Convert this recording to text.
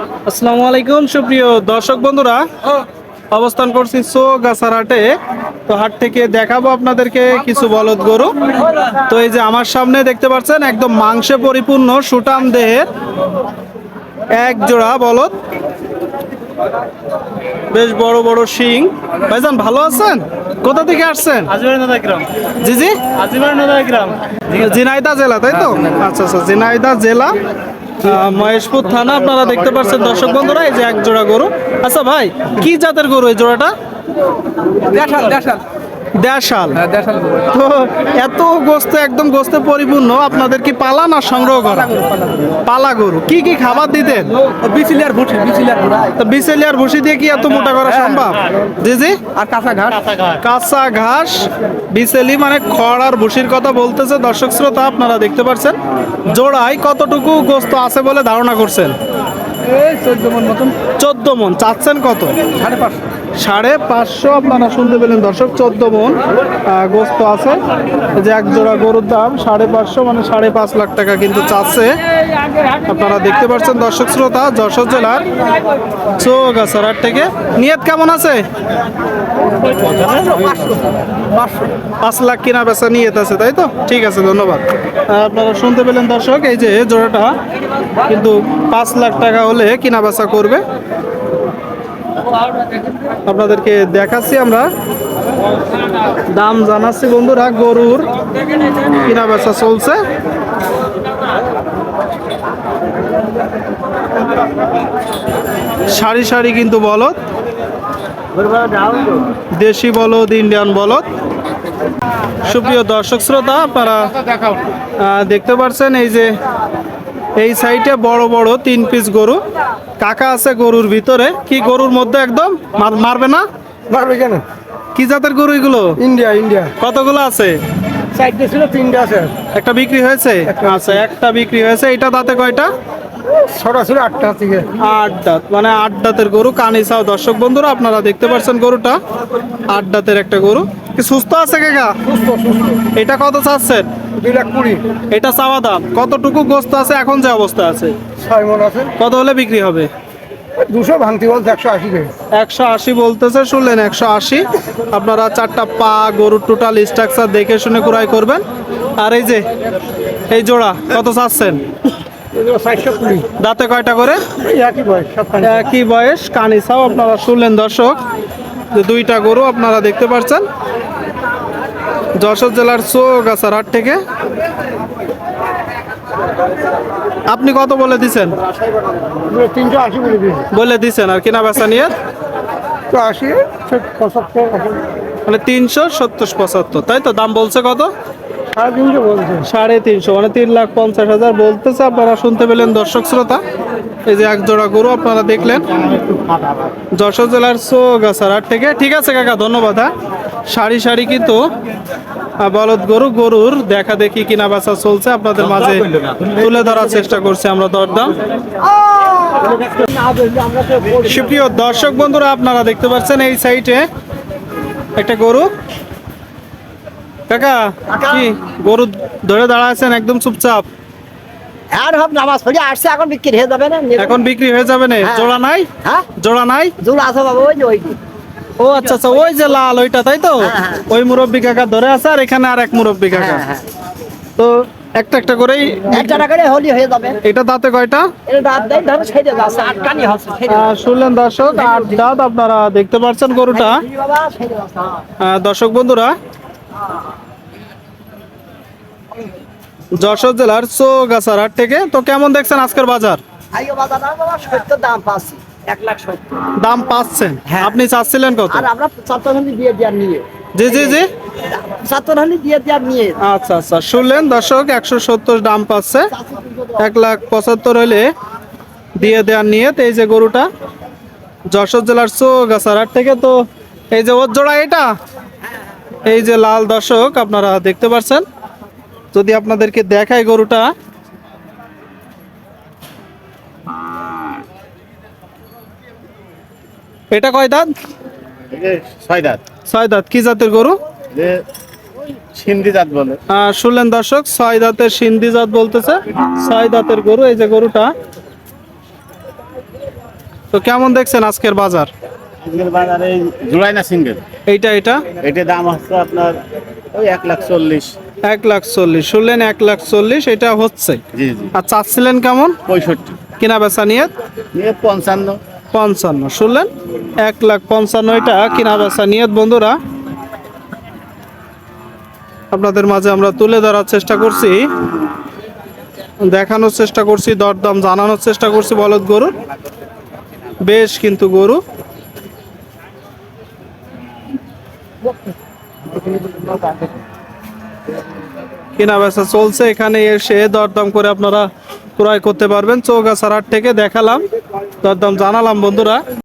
আসসালামু আলাইকুম সুপ্রিয় দর্শক বন্ধুরা। অবস্থান করছি সো গাছার হাটে তো হাট থেকে দেখাবো আপনাদেরকে কিছু বলদ গরু। তো এই যে আমার সামনে দেখতে পাচ্ছেন একদম মাংসে পরিপূর্ণ সুটাম দেহের এক জোড়া বলদ। বেশ বড় বড় শিং। ভাইজান ভালো আছেন? কোথা থেকে আসছেন? জি জি। জিনাইদা জেলা তাই তো? আচ্ছা আচ্ছা জিনাইদা জেলা। মহেশপুর থানা, আপনারা দেখতে পাচ্ছেন দর্শক বন্ধুরা, এই যে এক জোড়া গরু। আচ্ছা ভাই, কি জাতের গরু এই জোড়াটা? দেখান দেশাল। দেশাল। হ্যাঁ তো এত গোস্ত একদম গোস্তে পরিপূর্ণ আপনাদের কি পালা না সংগ্রহ করা? পালা গরু কি কি খাবার দিতেন? বিচিলিয়ার ভুটি বিচিলিয়ার তো বিসেলিয়ার ভুসি দিয়ে কি এত মোটা করা সম্ভব? জি জি। আর কাঁচা ঘাট কাঁচা ঘাস। বিসেলি মানে খড় আর ভুসির কথা বলতেছে। দর্শক শ্রোতা আপনারা দেখতে পাচ্ছেন জোড়ায় কতটুকু গোস্ত আছে বলে ধারণা করছেন? চোদ্দ মন মতন। চোদ্দ মন। চাচ্ছেন কত? সাড়ে পাঁচশো। সাড়ে পাঁচশো আপনারা শুনতে পেলেন দর্শক, চোদ্দ মন গোস্ত আছে। যে এক জোড়া গরুর দাম সাড়ে পাঁচশো মানে সাড়ে পাঁচ লাখ টাকা কিন্তু চাচ্ছে। আপনারা দেখতে পাচ্ছেন দর্শক শ্রোতা, যশোর জেলার চৌগাছার থেকে। নিয়ত কেমন আছে? পাঁচ লাখ কিনা বেচা নিয়ত আছে, তাই তো? ঠিক আছে, ধন্যবাদ। আপনারা শুনতে পেলেন দর্শক, এই যে জোড়াটা কিন্তু পাঁচ লাখ টাকা হলে কিনা বেচা করবে। আপনাদেরকে দেখাচ্ছি আমরা। দাম জানাচ্ছি বন্ধুরা, গরুর কিনা বেচা চলছে। সারি সারি কিন্তু বলদ। দেশি বলদ, ইন্ডিয়ান বলদ। সুপ্রিয় দর্শক শ্রোতা, আপনারা দেখতে পাচ্ছেন এই যে এই সাইডে বড় বড় তিন পিস গরু। কাকা আছে গরুর ভিতরে। কি গরুর মধ্যে একদম? মারবে না? মারবে কেন? কি জাতের গরু এগুলো? India India. কতগুলো আছে? ছিল তিনটে আছে। একটা বিক্রি হয়েছে? আচ্ছা একটা বিক্রি হয়েছে। এটা দাঁতে কয়টা? ছটা ছিল আটটা থেকে। আট দাঁত। মানে আট দাঁতের গরু। কানিসাও দর্শক বন্ধুরা আপনারা দেখতে পাচ্ছেন গরুটা। আট দাঁতের একটা গরু। কি সুস্থ আছে কাকা? এটা কত চাচ্ছেন? দুই লাখ কুড়ি। এটা চাওয়া দাম। কতটুকু গোস্ত আছে? এখন যে অবস্থা আছে। ছয় মন আছে। কত হলে বিক্রি হবে? দুশো ভাঙতি বলতে একশো আশি একশো আশি বলতেছে শুনলেন একশো আশি। আপনারা চারটা পা গরুর টোটাল স্ট্রাকচার দেখে শুনে ক্রয় করবেন। আর এই যে এই জোড়া কত চাচ্ছেন? এগুলো দাঁতে কয়টা করে? একই বয়স কানিসাও আপনারা শুনলেন দর্শক। দুইটা গরু আপনারা দেখতে পাচ্ছেন যশোর জেলার চৌগাছার হাট থেকে। আপনি কত বলে দিছেন? বলে দিছেন আর কিনা বেচা নিয়ে? মানে তিনশো সত্তর পঁচাত্তর। তাই তো দাম বলছে কত? সাড়ে তিনশো বলছে। সাড়ে তিনশো মানে তিন লাখ পঞ্চাশ হাজার বলতেছে। আপনারা শুনতে পেলেন দর্শক শ্রোতা এই যে এক জোড়া গরু আপনারা দেখলেন। যশোর জেলার চৌগাছার হাট থেকে। ঠিক আছে কাকা ধন্যবাদ হ্যাঁ? সারি সারি কিন্তু বলদ গরু গরুর দেখা দেখি কিনা বেচা চলছে। আপনাদের মাঝে তুলে ধরার চেষ্টা করছি আমরা দরদাম। সুপ্রিয় দর্শক বন্ধুরা আপনারা দেখতে পাচ্ছেন এই সাইটে একটা গরু। কাকা কি গরু ধরে দাঁড়া আছেন একদম চুপচাপ? আর হব নামাজ পড়ে আসছে এখন বিক্রি হয়ে যাবে না? এখন বিক্রি হয়ে যাবে না? হ্যাঁ। জোড়া নাই? হ্যাঁ। জোড়া নাই? জোর আছে বাবা ওই যে ওই। ও আচ্ছা আচ্ছা ওই যে লাল ওইটা তাই তো? হ্যাঁ, হ্যাঁ। ওই মুরব্বী কাকা ধরে আছে আর এখানে আর এক মুরব্বী কাকা। হ্যাঁ তো একটা একটা করেই এক করে হলি হয়ে যাবে। এটা দাঁতে কয়টা? এটা রাত দেয় ধরো ছেড়ে যাচ্ছে আটকানি হচ্ছে শুনলেন দর্শক আর দাঁত আপনারা দেখতে পাচ্ছেন গরুটা। হ্যাঁ। দর্শক বন্ধুরা যশোর জেলার চৌগাছার হাট থেকে তো কেমন দেখছেন আজকের বাজার? সত্তর দাম পাচ্ছি। এক লাখ সত্তর। দাম পাচ্ছেন? হ্যাঁ। আপনি চাচ্ছিলেন কত? আর আমরা চারটে দিয়ে দেওয়ার নিয়ে। জি জি জি। চারটে দিয়ে দেওয়ার নিয়ে। আচ্ছা আচ্ছা। শুনলেন দর্শক একশো সত্তর দাম পাচ্ছে। এক লাখ পঁচাত্তর হলে দিয়ে দেওয়ার নিয়ে। এই যে গরুটা যশোর জেলার চৌগাছার থেকে তো এই যে ওর জোড়া এটা। এই যে লাল দর্শক আপনারা দেখতে পাচ্ছেন যদি আপনাদেরকে দেখায় গরুটা এটা কয় দাঁত? ছয় দাঁত। ছয় দাঁত। কি জাতের গরু? সিন্ধি জাত বলে। শুনলেন দর্শক ছয় দাঁতের সিন্ধি জাত বলতেছে। ছয় দাঁতের গরু এই যে গরুটা। তো কেমন দেখছেন আজকের বাজার? আজকের বাজারে জোড়াই না সিঙ্গেল। এইটা এটা দাম হচ্ছে আপনার ওই এক লাখ চল্লিশ। এক লাখ চল্লিশ। শুনলেন এক লাখ চল্লিশ এটা হচ্ছে। আর চাচ্ছিলেন কেমন? পঁয়ষট্টি। কিনা বেচা নিয়ে? নিয়ে পঞ্চান্ন। পঞ্চান্ন। শুনলেন? এক লাখ পঞ্চান্ন এটা কিনা বেচা নিয়ত, বন্ধুরা। আপনাদের মাঝে আমরা তুলে ধরার চেষ্টা করছি। দেখানোর চেষ্টা করছি, দরদাম জানানোর চেষ্টা করছি, বলদ গরু। বেশ কিন্তু গরু। কেনা বেচা চলছে, এখানে এসে দরদাম করে আপনারা ক্রয় করতে পারবেন। চৌগাছার হাট থেকে দেখালাম। দরদাম জানালাম বন্ধুরা।